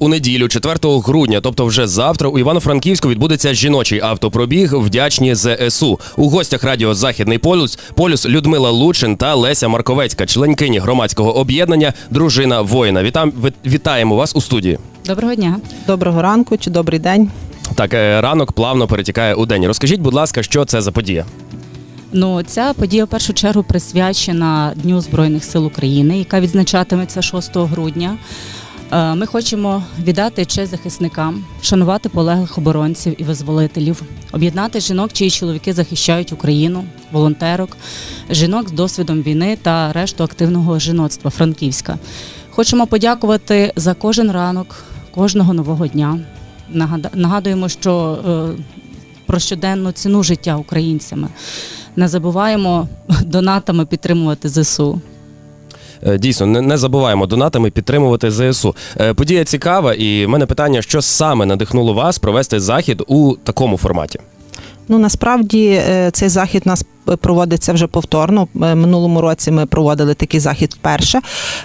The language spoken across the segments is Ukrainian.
У неділю, 4 грудня, тобто вже завтра, у Івано-Франківську відбудеться жіночий автопробіг вдячні ЗСУ. У гостях радіо Західний полюс полюс Людмила Лучин та Леся Марковецька, членкині громадського об'єднання Дружина воїна. Вітам вітаємо вас у студії. Доброго дня. Доброго ранку чи добрий день. Так, е, ранок плавно перетікає у день. Розкажіть, будь ласка, що це за подія? Ну, ця подія в першу чергу присвячена Дню Збройних сил України, яка відзначатиметься 6 грудня. Е, Ми хочемо віддати честь захисникам, вшанувати полеглих оборонців і визволителів, об'єднати жінок, чиї чоловіки захищають Україну, волонтерок, жінок з досвідом війни та решту активного жіноцтва Франківська. Хочемо подякувати за кожен ранок, кожного нового дня. Нагадуємо, що е, про щоденну ціну життя українцями. Не забуваємо донатами підтримувати ЗСУ. Е, Дійсно, не, не забуваємо донатами підтримувати ЗСУ. Е, Подія цікава, і в мене питання, що саме надихнуло вас провести захід у такому форматі? Ну насправді е, цей захід нас проводиться вже повторно. Е, Минулому році ми проводили такий захід вперше.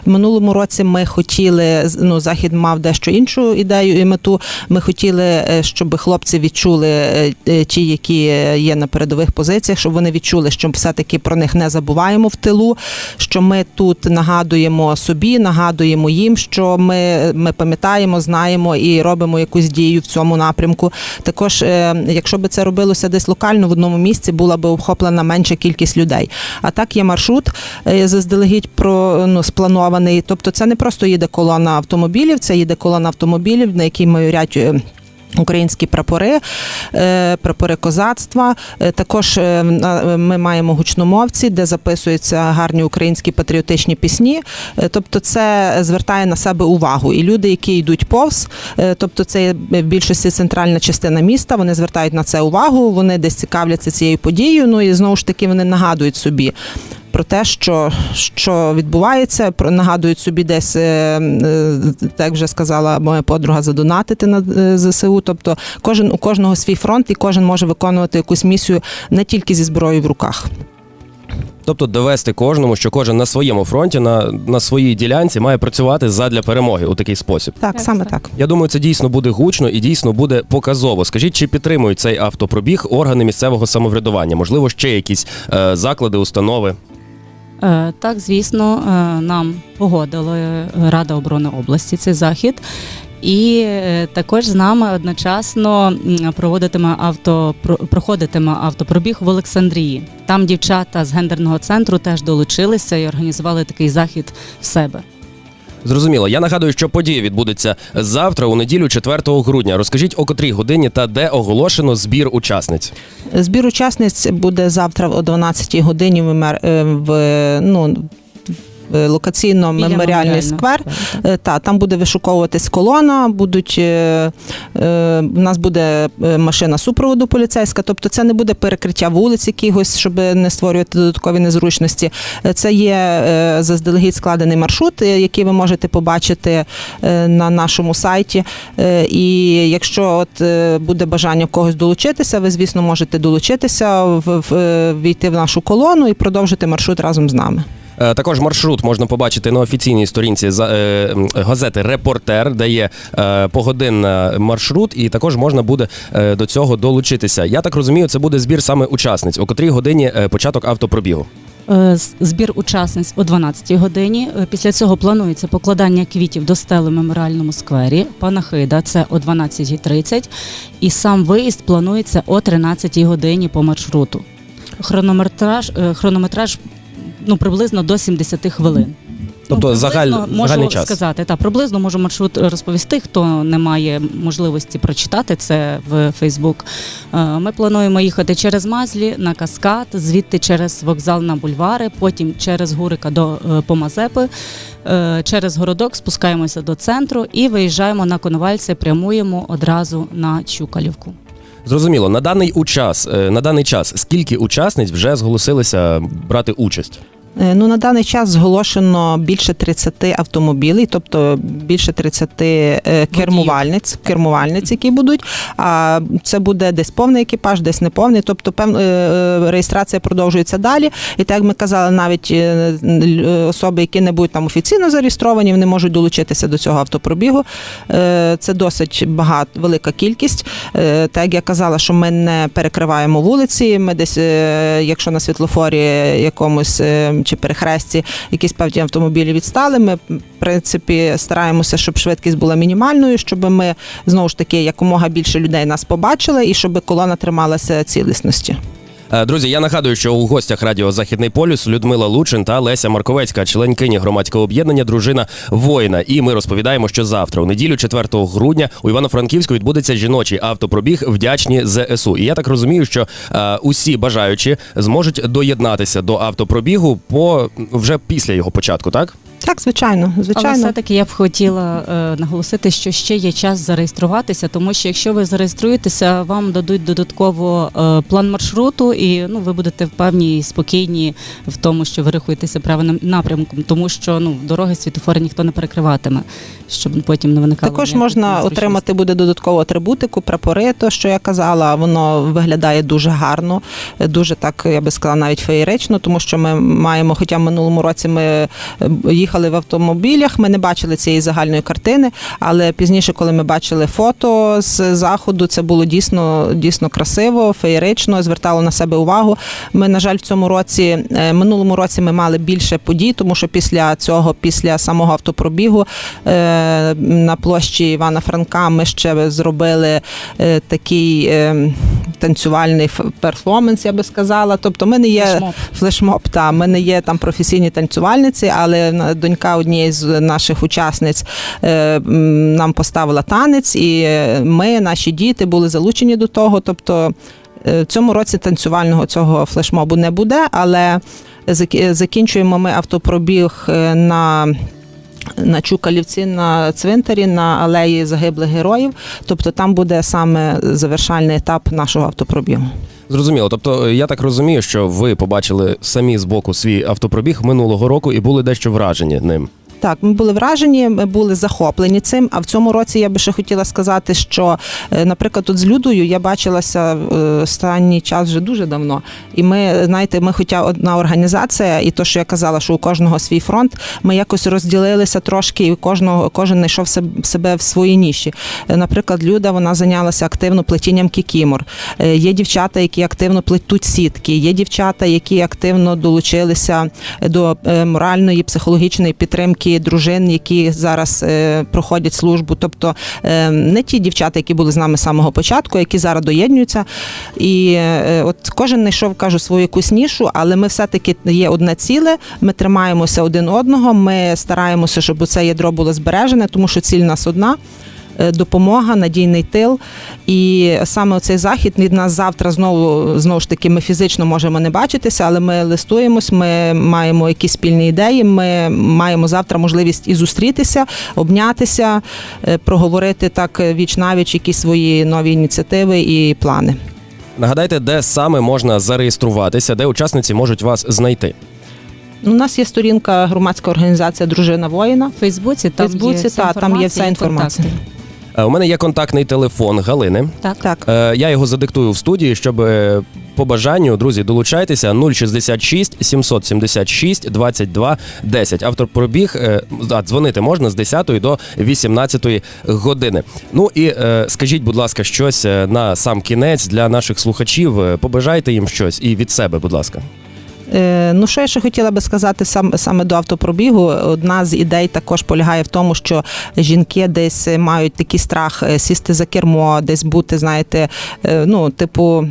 Минулому році ми хотіли ну, захід мав дещо іншу ідею і мету. Ми хотіли, е, щоб хлопці відчули е, е, ті, які є на передових позиціях, щоб вони відчули, що все-таки про них не забуваємо в тилу. Що ми тут нагадуємо собі, нагадуємо їм, що ми, ми пам'ятаємо, знаємо і робимо якусь дію в цьому напрямку. Також, е, якщо би це робилося десь локально в одному місці, була би охоплена менша кількість людей. А так є маршрут е, заздалегідь про ну, спланований. Тобто, це не просто їде колона автомобілів, це їде колона автомобілів, на якій майорять. Українські прапори, е, прапори козацтва. Е, Також е, ми маємо гучномовці, де записуються гарні українські патріотичні пісні. Тобто, це звертає на себе увагу. І люди, які йдуть повз, тобто це в більшості центральна частина міста. Вони звертають на це увагу. Вони десь цікавляться цією подією. Ну і знову ж таки вони нагадують собі. Про те, що, що відбувається, про нагадують собі десь, е, е, так вже сказала моя подруга, задонатити на е, ЗСУ. Тобто, кожен у кожного свій фронт, і кожен може виконувати якусь місію не тільки зі зброєю в руках. Тобто довести кожному, що кожен на своєму фронті, на, на своїй ділянці має працювати задля перемоги у такий спосіб. Так, Так, саме так. так. Я думаю, це дійсно буде гучно і дійсно буде показово. Скажіть, чи підтримують цей автопробіг органи місцевого самоврядування? Можливо, ще якісь е, заклади, установи. Е, Так, звісно, е, нам погодила Рада оборони області цей захід. І е, також з нами одночасно проводитиме авто проходитиме автопробіг в Олександрії. Там дівчата з гендерного центру теж долучилися і організували такий захід в себе. Зрозуміло. Я нагадую, що подія відбудеться завтра, у неділю, 4 грудня. Розкажіть, о котрій годині та де оголошено збір учасниць. Збір учасниць буде завтра о 12 годині в, е, в ну. В Локаційно Біля меморіальний сквер. Е, Та там буде вишуковуватись колона, будуть е, е, в нас буде е, машина супроводу поліцейська. Тобто, це не буде перекриття вулиць якихось, щоб не створювати додаткові незручності. Е, Це є е, заздалегідь складений маршрут, е, який ви можете побачити е, на нашому сайті. Е, І якщо от е, буде бажання когось долучитися, ви звісно можете долучитися, в, в, е, війти в нашу колону і продовжити маршрут разом з нами. Е, Також маршрут можна побачити на офіційній сторінці е, газети Репортер, де є е, погодинний маршрут, і також можна буде до цього долучитися. Я так розумію, це буде збір саме учасниць. О котрій годині початок автопробігу. Збір учасниць о 12 годині. Після цього планується покладання квітів до стели в меморіальному сквері. Панахида це о 12.30. І сам виїзд планується о 13 годині по маршруту. Хронометраж, хронометраж ну, приблизно до 70 хвилин. Тобто Ну, загаль- можу загальний час. сказати, та приблизно можу маршрут розповісти, хто не має можливості прочитати це в Фейсбук. Е, Ми плануємо їхати через Мазлі на каскад, звідти через вокзал на бульвари, потім через Гурика до е, по Мазепи, е, через городок спускаємося до центру і виїжджаємо на Коновальце, прямуємо одразу на Чукалівку. Зрозуміло, на даний учас, е, на даний час скільки учасниць вже зголосилися брати участь? Е, Ну, на даний час зголошено більше 30 автомобілів, тобто більше 30 е, кермувальниць, кермувальниць, які будуть. А це буде десь повний екіпаж, десь неповний. Тобто пев, е, реєстрація продовжується далі. І так як ми казали, навіть особи, які не будуть там офіційно зареєстровані, вони можуть долучитися до цього автопробігу. Це досить багато, велика кількість. Так як я казала, що ми не перекриваємо вулиці. Ми десь, якщо на світлофорі якомусь чи перехресті якісь певні автомобілі відстали, ми в принципі стараємося, щоб швидкість була мінімальною, щоб ми знову ж таки якомога більше людей нас побачили, і щоб колона трималася цілісності. Е, Друзі, я нагадую, що у гостях радіо Західний полюс Людмила Лучин та Леся Марковецька, членкині громадського об'єднання Дружина воїна. І ми розповідаємо, що завтра, у неділю, 4 грудня, у Івано-Франківську відбудеться жіночий автопробіг вдячні ЗСУ. І я так розумію, що е, усі бажаючі зможуть доєднатися до автопробігу по вже після його початку, так? Так, звичайно, Але звичайно. все-таки я б хотіла е, наголосити, що ще є час зареєструватися, тому що якщо ви зареєструєтеся, вам дадуть додатково е, план маршруту, і ну ви будете впевнені і спокійні в тому, що ви рухаєтеся правильним напрямком, тому що ну дороги світофори ніхто не перекриватиме, щоб потім не виникало. Також можна отримати буде додаткову атрибутику, прапори, то що я казала, воно виглядає дуже гарно, дуже так, я би сказала, навіть феєрично, тому що ми маємо, хоча в минулому році ми е, їхали в автомобілях, ми не бачили цієї загальної картини, але пізніше, коли ми бачили фото з заходу, це було дійсно дійсно красиво, феєрично, звертало на себе увагу. Ми, на жаль, в цьому році, е, минулому році ми мали більше подій, тому що після цього, після самого автопробігу е, на площі Івана Франка ми ще зробили е, такий танцювальний перформанс, я би сказала. Тобто, ми не є Флешмоб. флешмоб, та ми не є там професійні танцювальниці, але донька однієї з наших учасниць нам поставила танець, і ми, наші діти, були залучені до того. Тобто в цьому році танцювального цього флешмобу не буде, але закінчуємо ми автопробіг е, на. На Чукалівці на цвинтарі на алеї загиблих героїв, тобто там буде саме завершальний етап нашого автопробігу. Зрозуміло. Тобто, е, я так розумію, що ви побачили самі з боку свій автопробіг минулого року і були дещо вражені ним. Так, ми були вражені, ми були захоплені цим. А в цьому році я би ще хотіла сказати, що, е, наприклад, тут з Людою я бачилася е, останній час вже дуже давно. І ми, знаєте, ми, хоча одна організація, і то, що я казала, що у кожного свій фронт, ми якось розділилися трошки, і кожного кожен знайшов себе в своїй ніші. Е, Наприклад, Люда вона зайнялася активно плетінням кікімор. Є дівчата, які активно плетуть сітки, є дівчата, які активно долучилися до моральної, психологічної підтримки дружин, які зараз е, проходять службу. Тобто е, не ті дівчата, які були з нами з самого початку, які зараз доєднуються. І е, от кожен знайшов, кажу, свою якусь нішу, але ми все-таки є одне ціле. Ми тримаємося один одного. Ми стараємося, щоб це ядро було збережене, тому що ціль нас одна. Е, Допомога, надійний тил, і саме цей захід від нас завтра знову знову ж таки ми фізично можемо не бачитися, але ми листуємось. Ми маємо якісь спільні ідеї. Ми маємо завтра можливість і зустрітися, обнятися, е, проговорити так віч навіч якісь свої нові ініціативи і плани. Нагадайте, де саме можна зареєструватися, де учасниці можуть вас знайти. У нас є сторінка громадська організація Дружина воїна. В Фейсбуці, там Фейсбуці, є вся та, там є вся інформація. контакти. Е, У мене є контактний телефон Галини. Так. Так. Е, Я його задиктую в студії, щоб е, по бажанню, друзі, долучайтеся 066 776 22 10. Автопробіг, е, а, дзвонити можна з 10 до 18 години. Ну і е, скажіть, будь ласка, щось е, на сам кінець для наших слухачів. Е, Побажайте їм щось і від себе, будь ласка. Е, Ну, що я ще хотіла би сказати сам, саме до автопробігу. Одна з ідей також полягає в тому, що жінки десь мають такий страх е, сісти за кермо, десь бути, знаєте, е, ну, типу.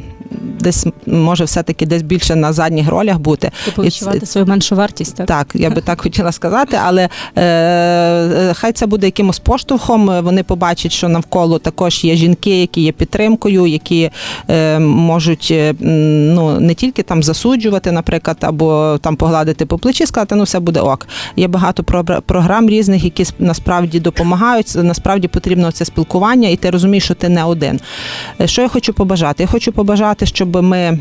Десь може все-таки десь більше на задніх ролях бути. І відчувати свою меншу вартість, так? Так, я би так хотіла сказати, але е, е, хай це буде якимось поштовхом. е, Вони побачать, що навколо також є жінки, які є підтримкою, які е, можуть е, ну не тільки там засуджувати, наприклад, або там погладити по плечі, сказати, ну все буде ок. Є багато програм різних, які насправді допомагають. Насправді потрібно це спілкування, і ти розумієш, що ти не один. Що я хочу побажати? Я хочу побажати, щоб ми.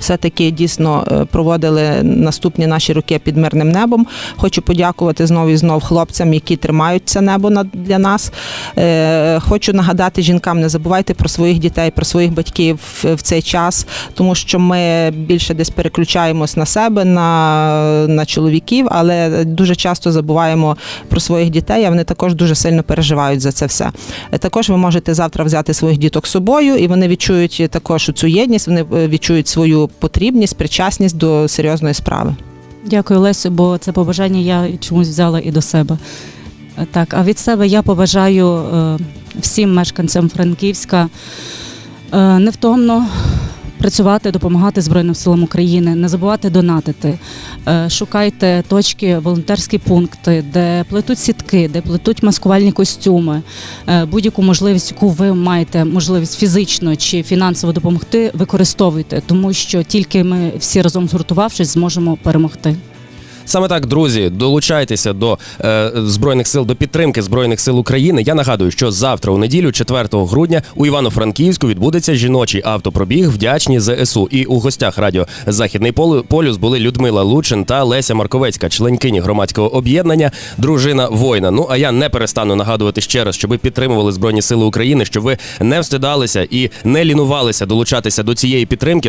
Все-таки дійсно е, проводили наступні наші роки під мирним небом. Хочу подякувати знову і знов хлопцям, які тримають це небо для нас. Е, Хочу нагадати жінкам, не забувайте про своїх дітей, про своїх батьків в- цей час, тому що ми більше десь переключаємось на себе, на, на чоловіків, але дуже часто забуваємо про своїх дітей, а вони також дуже сильно переживають за це все. Е, Також ви можете завтра взяти своїх діток з собою, і вони відчують також цю єдність, вони відчують свою потрібність, причасність до серйозної справи. Дякую, Лесю, бо це побажання я чомусь взяла і до себе. Так, а від себе я побажаю е, всім мешканцям Франківська е, невтомно працювати, допомагати Збройним силам України, не забувати донатити. Е, Шукайте точки, волонтерські пункти, де плетуть сітки, де плетуть маскувальні костюми. Е, Будь-яку можливість, яку ви маєте можливість фізично чи фінансово допомогти, використовуйте, тому що тільки ми всі разом згуртувавшись, зможемо перемогти. Саме так, друзі, долучайтеся до е, збройних сил, до підтримки збройних сил України. Я нагадую, що завтра, у неділю, 4 грудня, у Івано-Франківську відбудеться жіночий автопробіг вдячні ЗСУ. І у гостях радіо Західний Полю- полюс були Людмила Лучин та Леся Марковецька, членкині громадського об'єднання Дружина воїна. Ну а я не перестану нагадувати ще раз, щоб ви підтримували збройні сили України, щоб ви не встидалися і не лінувалися долучатися до цієї підтримки.